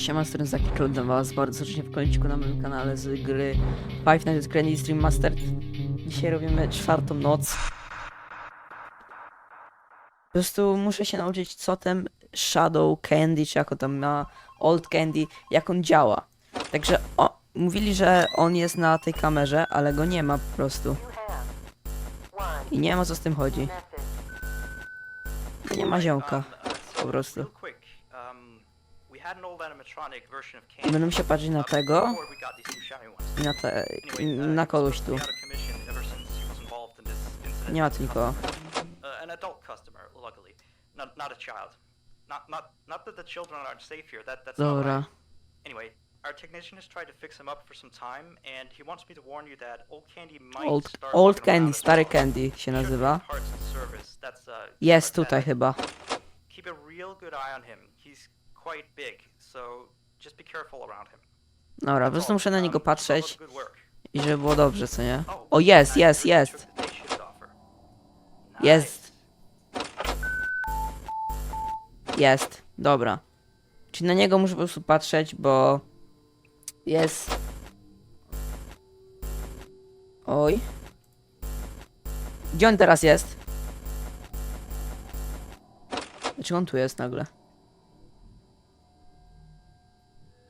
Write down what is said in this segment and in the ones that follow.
Siema, z Zaki Witam was bardzo serdecznie w kolejniku na moim kanale z gry Five Nights at Granny's Dream Master. Dzisiaj robimy czwartą noc. Po prostu muszę się nauczyć co ten Shadow Candy, czy jako tam ma Old Candy, jak on działa. Także o, mówili, że on jest na tej kamerze, ale go nie ma po prostu. I nie ma co z tym chodzi. Nie ma ziomka. po prostu. Będę musiał patrzeć na tego i na, te, uh, na kogoś tu. Nie ma tu nikogo. Uh, Dobra. Anyway, our technician has tried to fix him up for some time, and he wants me to warn you that old Candy might Old, start old Candy, stary. Candy się nazywa. uh, Jest tutaj chyba. keep a real good eye on him. He's quite big, so just be careful around him. Dobra, po prostu muszę na niego Um, patrzeć i żeby było dobrze, co nie? Oh, O, jest, jest, jest. Jest. Jest. Dobra. Czyli na niego muszę po prostu patrzeć, bo jest. Oj. Gdzie on teraz jest? Dlaczego on tu jest nagle?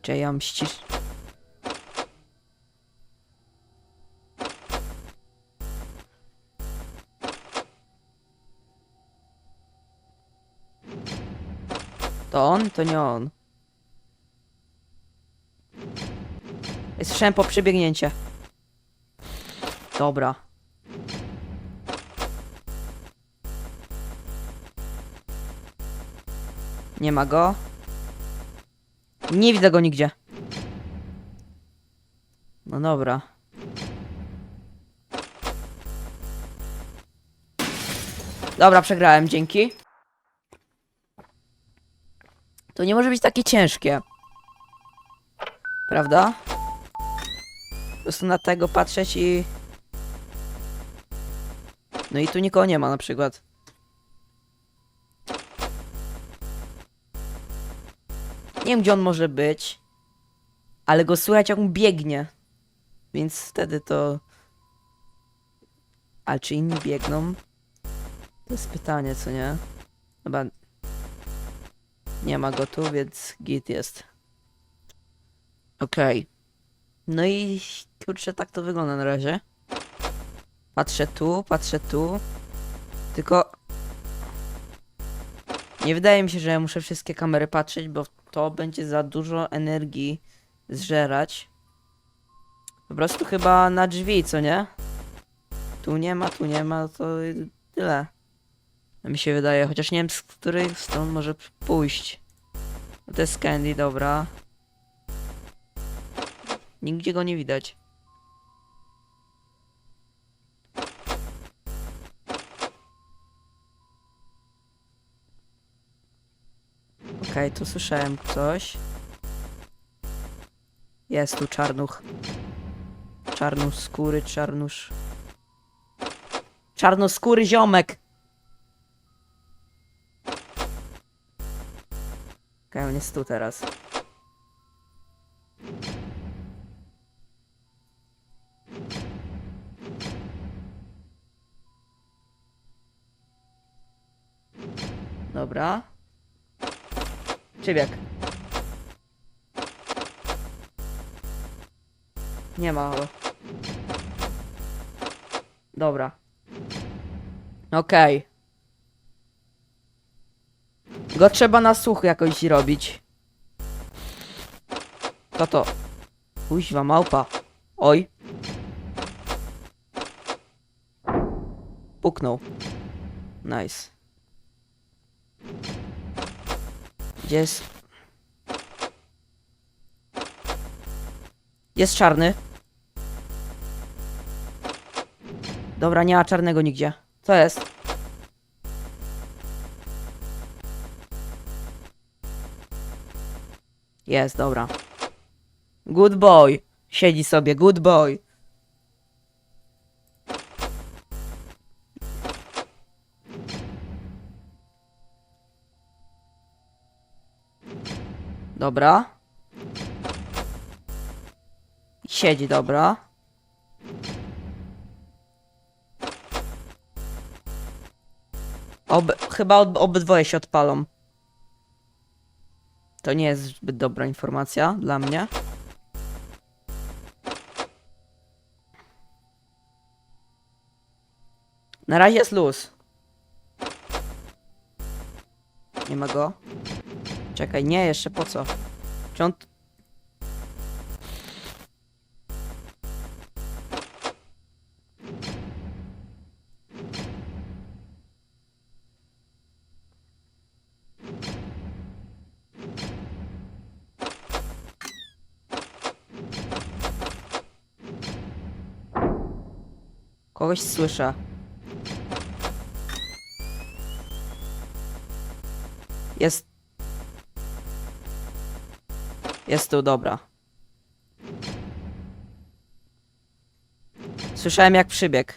Czy mam ścisz... To on? To nie on. Słyszałem po przebiegnięcie. Dobra. Nie ma go. Nie widzę go nigdzie. No dobra. Dobra, przegrałem, dzięki. To nie może być takie ciężkie. Prawda? Po prostu na tego patrzeć i... No i tu nikogo nie ma na przykład. Nie wiem gdzie on może być. Ale go słychać jak on biegnie. Więc wtedy to... Ale czy inni biegną? To jest pytanie, co nie? Chyba nie ma go tu, więc git jest. Okej. No i kurczę, tak to wygląda na razie. Patrzę tu, patrzę tu. Tylko... Nie wydaje mi się, że muszę wszystkie kamery patrzeć, bo to będzie za dużo energii zżerać. Po prostu chyba na drzwi, co nie? Tu nie ma, tu nie ma, to tyle. Mi się wydaje, chociaż nie wiem z której stron może pójść. To jest Candy, dobra. Nigdzie go nie widać. Okej, tu słyszałem coś. Jest tu czarnuch. Czarnuch skóry, czarnusz. Czarnoskóry ziomek! Okej, on jest tu teraz. Dobra. Czybiek. Nie ma go. Dobra. Okej. Go trzeba na słuch jakoś robić. Co to? Kuźwa, małpa. Oj. Puknął. Nice. Jest? Jest czarny. Dobra, nie ma czarnego nigdzie. Co jest? Jest, dobra. Good boy. Siedzi sobie, good boy. Dobra. Siedzi, dobra. Ob chyba ob obydwoje się odpalą. To nie jest zbyt dobra informacja dla mnie. Na razie jest luz. Nie ma go. Czekaj, nie, jeszcze po co? Czy on... Kogoś słyszę. Jest. Jest tu, dobra. Słyszałem jak przybiegł.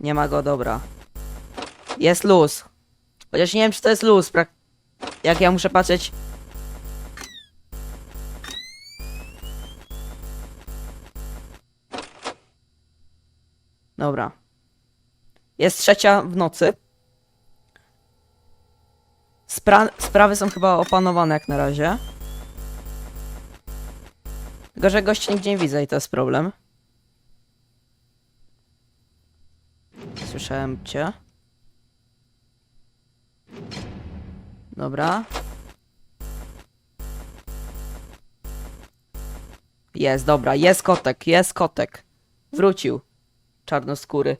Nie ma go, dobra. Jest luz. Chociaż nie wiem, czy to jest luz. Prak- jak ja muszę patrzeć. Dobra. Jest trzecia w nocy. Spra sprawy są chyba opanowane jak na razie. Tylko, że gości nigdzie nie widzę i to jest problem. Słyszałem cię. Dobra. Jest, dobra, jest kotek, jest kotek. Wrócił. Czarnoskóry.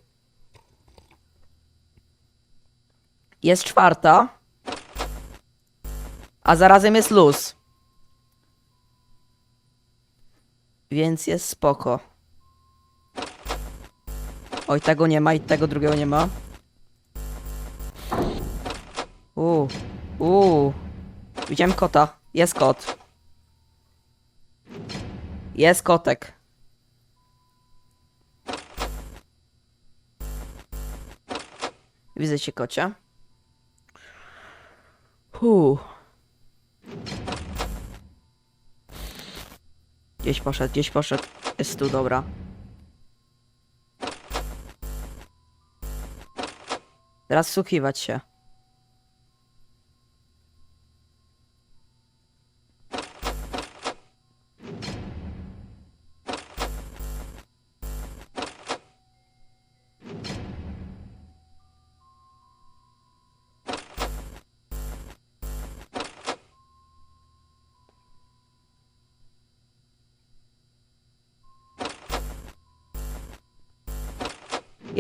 Jest czwarta. A zarazem jest luz. Więc jest spoko. Oj, tego nie ma i tego drugiego nie ma. Uuu. Uuu. Widziałem kota. Jest kot. Jest kotek. Widzę cię, kocia. Hu. Gdzieś poszedł, gdzieś poszedł. Jest tu, dobra. Teraz wsłuchiwać się.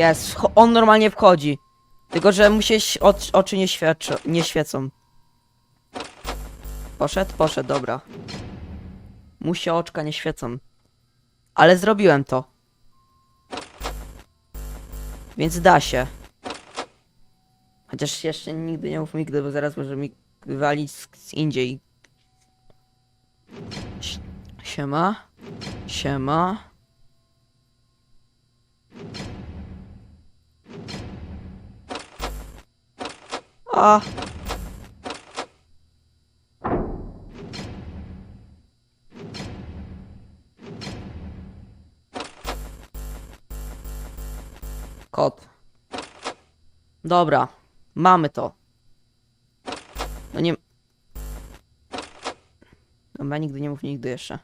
Jest, on normalnie wchodzi. Tylko, że mu się oczy nie, świadczą, nie świecą. Poszedł? Poszedł, dobra. Mu się oczka nie świecą. Ale zrobiłem to. Więc da się. Chociaż jeszcze nigdy nie mów nigdy, bo zaraz może mi wywalić z, z indziej. Si- Siema. Siema. A. Kot. Dobra, mamy to. No nie. Dobra, nigdy nie mów nigdy jeszcze.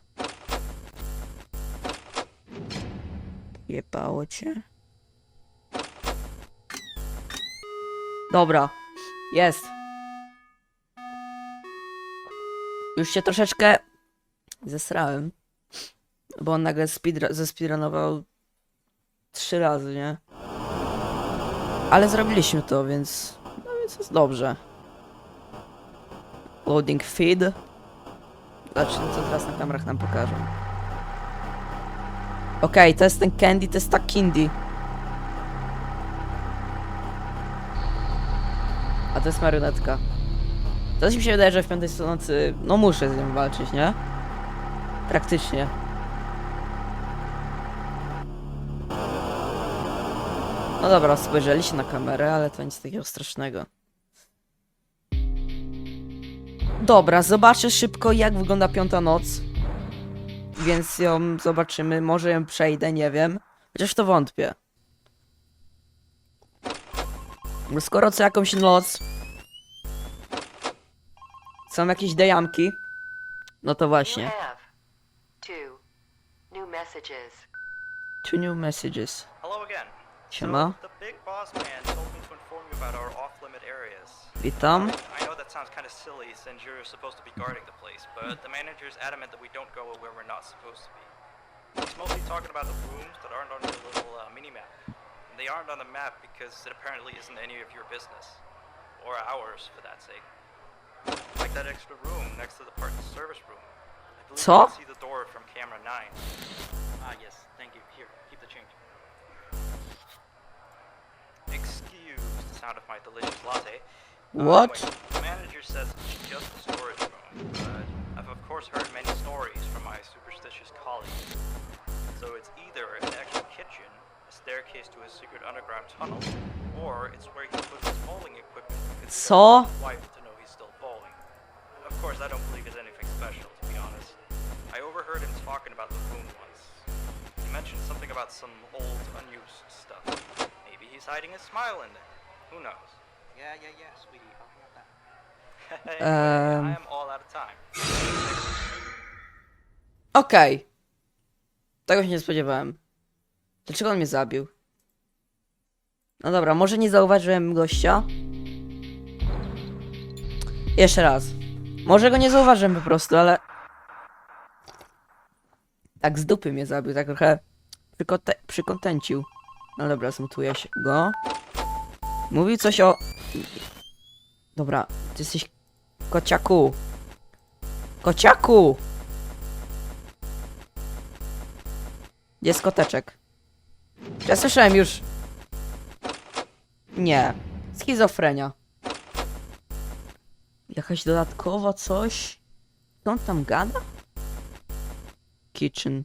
Jepało cię. Dobra, jest. Już się troszeczkę zesrałem. Bo on nagle speedra- zespeedrunował trzy razy, nie? Ale zrobiliśmy to, więc... No więc jest dobrze. Loading feed. Zobaczmy, co teraz na kamerach nam pokażą. Okej, to jest ten candy, to jest ta kindy. A to jest marionetka. Teraz mi się wydaje, że w piątej nocy, no muszę z nią walczyć, nie? Praktycznie. No dobra, spojrzeli się na kamerę, ale to nic takiego strasznego. Dobra, zobaczę szybko jak wygląda piąta noc. Więc ją zobaczymy, może ją przejdę, nie wiem. Chociaż to wątpię. Bo skoro co jakąś noc są jakieś dejamki, no to właśnie. two new messages. Two new messages. Hello again. Siema. So, the big boss man told me to inform you about our off-limit areas. Witam. I know that sounds kind of silly since you're supposed to be guarding the place, but the manager's adamant that we don't go where we're not supposed to be. He's mostly talking about the rooms that aren't on your little uh, mini-map. And they aren't on the map because it apparently isn't any of your business. Or ours, for that sake. Like that extra room next to the parts service room. I believe Co? you can see the door from camera 9. Ah, yes, thank you. Here, keep the change. Excuse the sound of my delicious latte. Uh, What? anyway, the manager says it's just a storage room, but I've of course heard many stories from my superstitious colleagues. So it's either an extra kitchen, a staircase to a secret underground tunnel, or it's where he puts his bowling equipment because he Co? doesn't want his wife to know he's still bowling. Of course, I don't believe it's anything special, to be honest. I overheard him talking about the room once. He mentioned something about some old, unused stuff. Maybe he's hiding a smile in there. Who knows? Yeah, yeah, yeah, sweetie. I'll have that. Um. I am all out of time. Okej. Tego się nie spodziewałem. Dlaczego on mnie zabił? No dobra, może nie zauważyłem gościa. Jeszcze raz. Może go nie zauważyłem po prostu, ale... Tak z dupy mnie zabił, tak trochę przykote- przykontęcił. No dobra, zmutuję się go. Mówił coś o... Dobra, ty jesteś... Kociaku. Kociaku! Jest koteczek? Ja słyszałem już. Nie. Schizofrenia. Jakaś dodatkowa coś? Co on tam gada? Kitchen.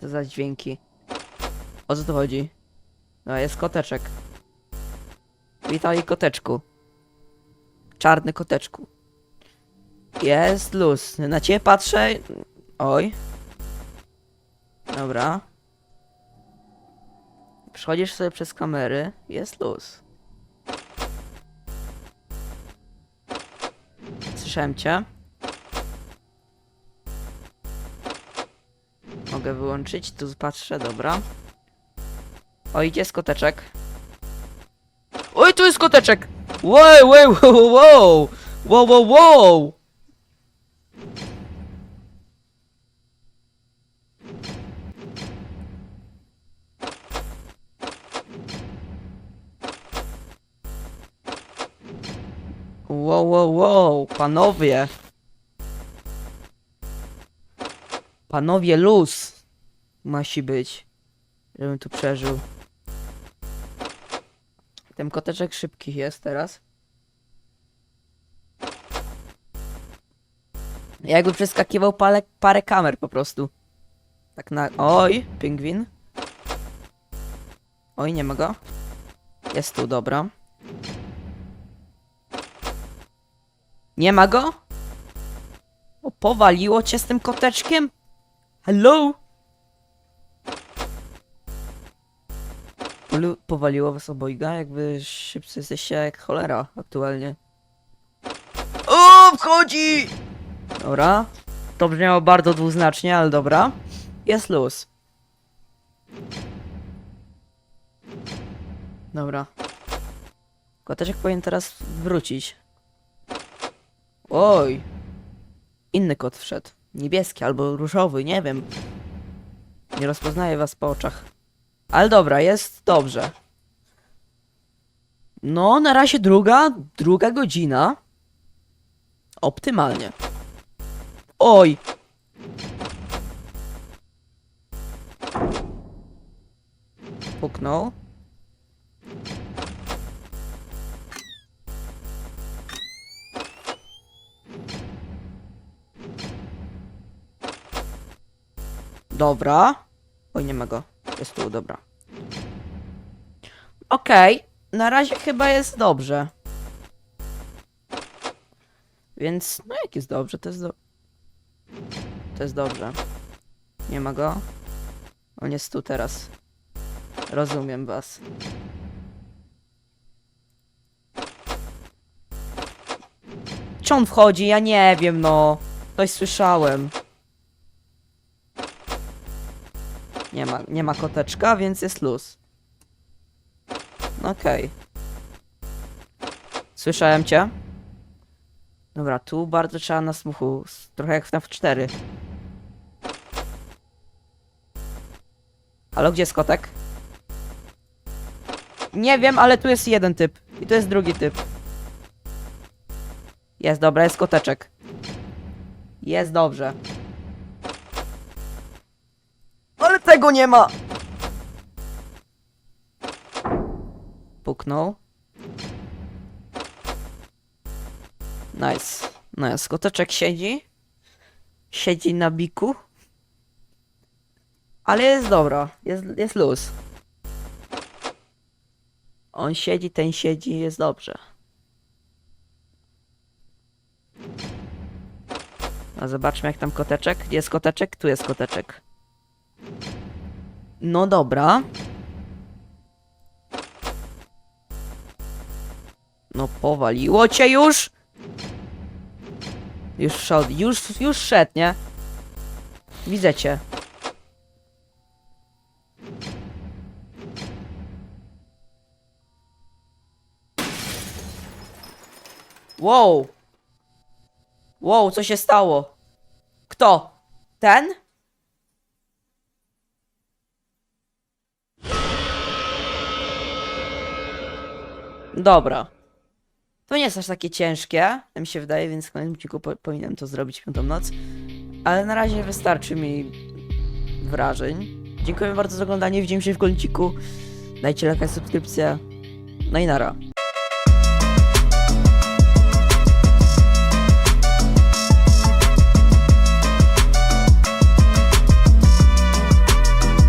Co za dźwięki? O co tu chodzi? No, jest koteczek. Witaj koteczku. Czarny koteczku. Jest luz. Na ciebie patrzę. Oj. Dobra. Przechodzisz sobie przez kamery. Jest luz. Słyszałem cię. Mogę wyłączyć. Tu patrzę, dobra. Oj, gdzie jest koteczek? Oj, tu jest koteczek! Wow, wow, wow, wow! Wow, wow, wow! Wow, wow, wow, panowie. Panowie, luz. Musi być. Żebym tu przeżył. Ten koteczek szybki jest teraz. Jakby przeskakiwał parę, parę kamer po prostu. Tak na... Oj, pingwin. Oj, nie ma go. Jest tu, dobra. Nie ma go? O, powaliło cię z tym koteczkiem? Hello? Lu- powaliło was obojga? Jakby szybcy jesteście jak cholera aktualnie. O, wchodzi! Dobra. To brzmiało bardzo dwuznacznie, ale dobra. Jest luz. Dobra. Koteczek powinien teraz wrócić. Oj. Inny kot wszedł. Niebieski albo różowy, nie wiem. Nie rozpoznaję was po oczach. Ale dobra, jest dobrze. No, na razie druga, druga godzina. Optymalnie. Oj! Puknął. Dobra. Oj, nie ma go. Jest tu, dobra. Okej, na razie chyba jest dobrze. Więc, no jak jest dobrze, to jest do... To jest dobrze. Nie ma go? On jest tu teraz. Rozumiem was. Czy on wchodzi? Ja nie wiem, no. Coś słyszałem. Nie ma, nie ma koteczka, więc jest luz. Okej. Słyszałem cię. Dobra, tu bardzo trzeba na smuchu. Trochę jak w FNAF 4. Halo, gdzie jest kotek? Nie wiem, ale tu jest jeden typ. I tu jest drugi typ. Jest, dobra, jest koteczek. Jest dobrze. Tego nie ma! Puknął. Nice. Nice. Koteczek siedzi. Siedzi na biku. Ale jest dobra. Jest, jest luz. On siedzi, ten siedzi, jest dobrze. No zobaczmy jak tam koteczek. Gdzie jest koteczek? Tu jest koteczek. No dobra. No powaliło cię już? Już szedł, już, już szedł, nie? Widzę cię. Wow. Wow, co się stało? Kto? Ten? Dobra. To nie jest aż takie ciężkie, mi się wydaje, więc w kolejnym odcinku po powinienem to zrobić piątą noc. Ale na razie wystarczy mi wrażeń. Dziękuję bardzo za oglądanie, widzimy się w kolejnym odcinku. Dajcie lajka, subskrypcję. No i nara.